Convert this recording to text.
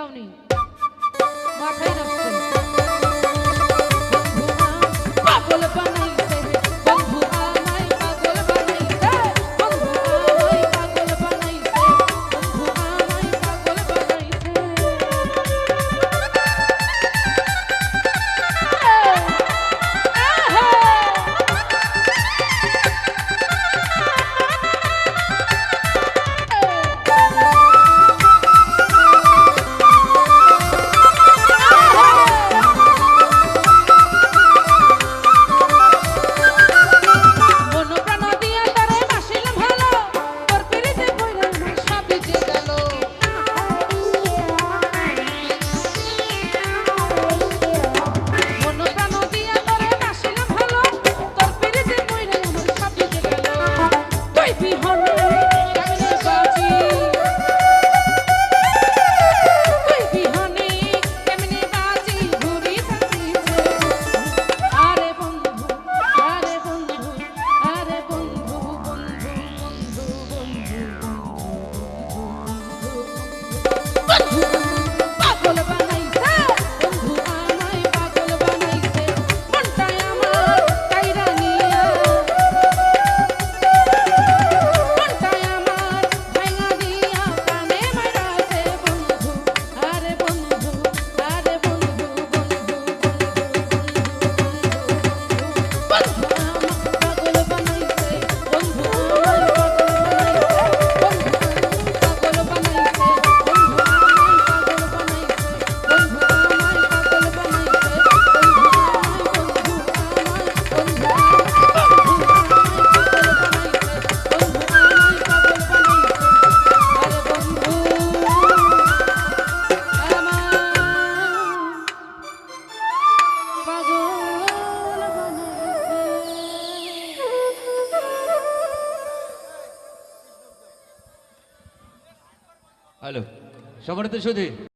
চাউনি মাথায় বন্ধু পাগল বানাইছে হ্যালো সমর্থ সুধী